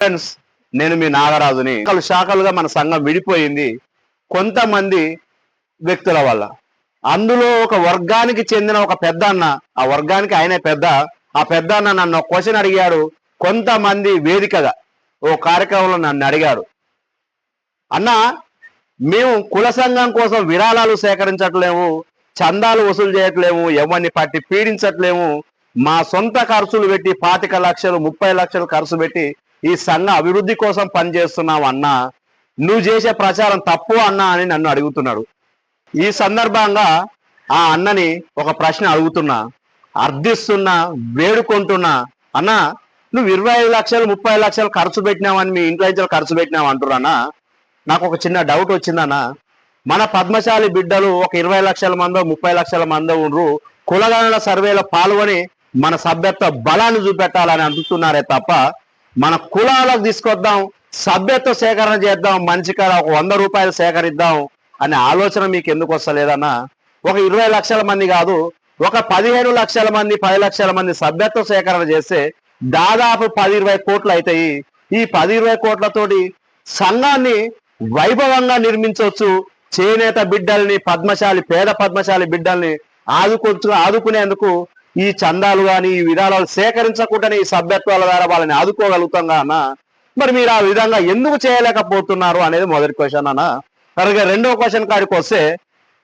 Friends నేను మీ నాగరాజుని. శాఖలు శాఖలుగా మన సంఘం విడిపోయింది. కొంతమంది వ్యక్తుల వల్ల. అందులో ఒక వర్గానికి చెందిన ఒక పెద్ద అన్న ఆ వర్గానికి ఆయనే పెద్ద. ఆ పెద్ద అన్న నన్ను ఒక క్వశ్చన్ అడిగాడు. కొంతమంది వేదికగా ఓ కార్యక్రమంలో నన్ను అడిగాడు అన్న మేము కుల సంఘం కోసం విరాళాలు సేకరించట్లేము చందాలు వసూలు చేయట్లేము ఎవరిని పట్టి పీడించట్లేము. మా సొంత ఖర్చులు పెట్టి పాతిక లక్షలు ముప్పై లక్షలు ఖర్చు పెట్టి ఈ సంఘ అభివృద్ధి కోసం పనిచేస్తున్నావు అన్నా నువ్వు చేసే ప్రచారం తప్పు అన్నా అని నన్ను అడుగుతున్నాడు. ఈ సందర్భంగా ఆ అన్నని ఒక ప్రశ్న అడుగుతున్నా అర్థిస్తున్నా వేడుకుంటున్నా అన్నా నువ్వు ఇరవై ఐదు లక్షలు ముప్పై లక్షలు ఖర్చు పెట్టినావని మీ ఇంట్లో ఖర్చు పెట్టినావు అంటున్నానా నాకు ఒక చిన్న డౌట్ వచ్చిందన్నా మన పద్మశాలి బిడ్డలు ఒక ఇరవై లక్షల మందో ముప్పై లక్షల మందో ఉండ్రు కులగణన సర్వేలో పాల్గొని మన సభ్యత్వ బలాన్ని చూపెట్టాలని అందుతున్నారే తప్ప మన కులాలకు తీసుకొద్దాం సభ్యత్వ సేకరణ చేద్దాం మంచి కాడ ఒక వంద రూపాయలు సేకరిద్దాం అనే ఆలోచన మీకు ఎందుకు వస్తలేదన్నా ఒక ఇరవై లక్షల మంది కాదు ఒక పదిహేను లక్షల మంది పది లక్షల మంది సభ్యత్వ సేకరణ చేస్తే దాదాపు పది ఇరవై కోట్లు అవుతాయి ఈ పది ఇరవై కోట్లతోటి సంఘాన్ని వైభవంగా నిర్మించవచ్చు. చేనేత బిడ్డల్ని పద్మశాలి పేద పద్మశాలి బిడ్డల్ని ఆదుకొచ్చు ఆదుకునేందుకు ఈ చందాలు కానీ ఈ విధానాలు సేకరించకుండానే ఈ సభ్యత్వాల ద్వారా వాళ్ళని ఆదుకోగలుగుతాం అన్న? మరి మీరు ఆ విధంగా ఎందుకు చేయలేకపోతున్నారు అనేది మొదటి క్వశ్చన్ అన్న? అలాగే రెండో క్వశ్చన్ కాడికి వస్తే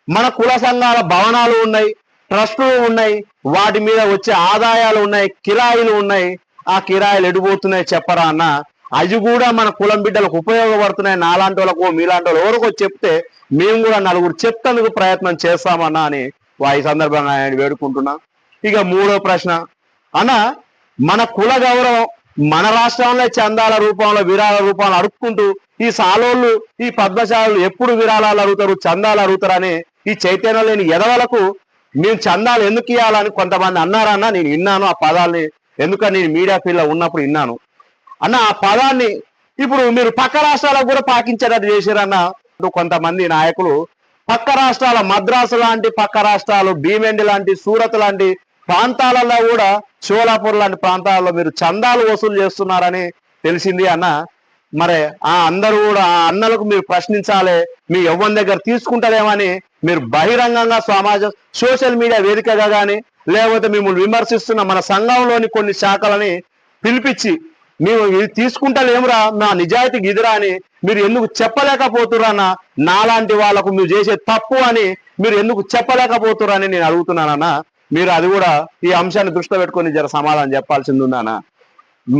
మన కుల సంఘాల భవనాలు ఉన్నాయి ట్రస్టులు ఉన్నాయి వాటి మీద వచ్చే ఆదాయాలు ఉన్నాయి కిరాయిలు ఉన్నాయి. ఆ కిరాయిలు ఎడిపోతున్నాయి చెప్పరా అన్న? అవి కూడా మన కులం బిడ్డలకు ఉపయోగపడుతున్నాయి. నాలాంటి వాళ్ళకు మీలాంటి వాళ్ళు ఎవరికో చెప్తే మేము కూడా నలుగురు చెప్తందుకు ప్రయత్నం చేస్తామన్నా అని వా- ఈ సందర్భంగా ఆయన వేడుకుంటున్నా. ఇక మూడో ప్రశ్న. అన్న మన కుల గౌరవం మన రాష్ట్రంలో చందాల రూపంలో విరాళ రూపంలో అడుక్కుంటూ ఈ సాలోళ్ళు ఈ పద్మశాలలు ఎప్పుడు విరాళాలు అడుగుతారు చందాలు అడుగుతారని ఈ చైతన్యం లేని ఎదవలకు మేము చందాలు ఎందుకు ఇవ్వాలని కొంతమంది అన్నారన్నా నేను విన్నాను ఆ పదాల్ని ఎందుకని నేను మీడియా ఫీల్డ్లో ఉన్నప్పుడు విన్నాను. అన్న ఆ పదాన్ని ఇప్పుడు మీరు పక్క రాష్ట్రాలకు కూడా పాకించేటట్టు చేశారన్న కొంతమంది నాయకులు పక్క రాష్ట్రాల మద్రాసు లాంటి పక్క రాష్ట్రాలు భీమెండి లాంటి సూరత్ లాంటి ప్రాంతాలలో కూడా షోలాపూర్ లాంటి ప్రాంతాలలో మీరు చందాలు వసూలు చేస్తున్నారని తెలిసింది అన్న. మరి ఆ అందరూ కూడా ఆ అన్నలకు మీరు ప్రశ్నించాలి మీ ఎవరి దగ్గర తీసుకుంటారేమని మీరు బహిరంగంగా సమాజం సోషల్ మీడియా వేదికగా కానీ లేకపోతే మిమ్మల్ని విమర్శిస్తున్న మన సంఘంలోని కొన్ని శాఖలని పిలిపించి మేము ఇది తీసుకుంటలేమురా నా నిజాయితీకి ఇదిరా అని మీరు ఎందుకు చెప్పలేకపోతుర్రన్న నాలాంటి వాళ్ళకు మీరు చేసే తప్పు అని మీరు ఎందుకు చెప్పలేకపోతుర్రని నేను అడుగుతున్నానన్నా. మీరు అది కూడా ఈ అంశాన్ని దృష్టిలో పెట్టుకొని జర సమాధానం చెప్పాల్సింది ఉందానా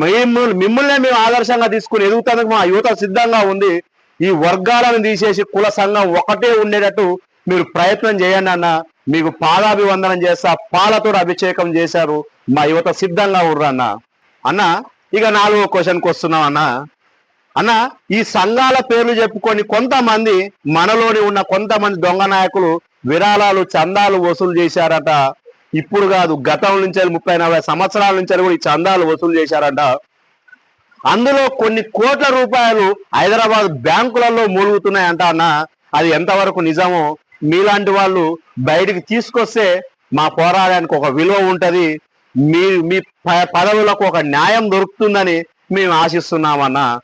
మేము మిమ్మల్నే మేము ఆదర్శంగా తీసుకుని ఎదుగుతానికి మా యువత సిద్ధంగా ఉంది. ఈ వర్గాలను తీసేసి కుల సంఘం ఒకటే ఉండేటట్టు మీరు ప్రయత్నం చేయండి అన్న. మీకు పాదాభివందనం చేస్తా పాలతో అభిషేకం చేశారు మా యువత సిద్ధంగా ఉర్రన్న అన్న ఇక నాలుగో క్వశ్చన్కి వస్తున్నాం అన్న. అన్న ఈ సంఘాల పేర్లు చెప్పుకొని కొంతమంది మనలోని ఉన్న కొంతమంది దొంగ నాయకులు విరాళాలు చందాలు వసూలు చేశారట. ఇప్పుడు కాదు గతం నుంచి ముప్పై నలభై సంవత్సరాల నుంచి కూడా ఈ చందాలు వసూలు చేశారంట. అందులో కొన్ని కోట్ల రూపాయలు హైదరాబాద్ బ్యాంకులలో మూలుగుతున్నాయంట అన్న. అది ఎంతవరకు నిజమో మీలాంటి వాళ్ళు బయటికి తీసుకొస్తే మా పోరాడానికి ఒక విలువ ఉంటుంది. మీ మీ ప- పదవులకు ఒక న్యాయం దొరుకుతుందని మేము ఆశిస్తున్నామన్నా.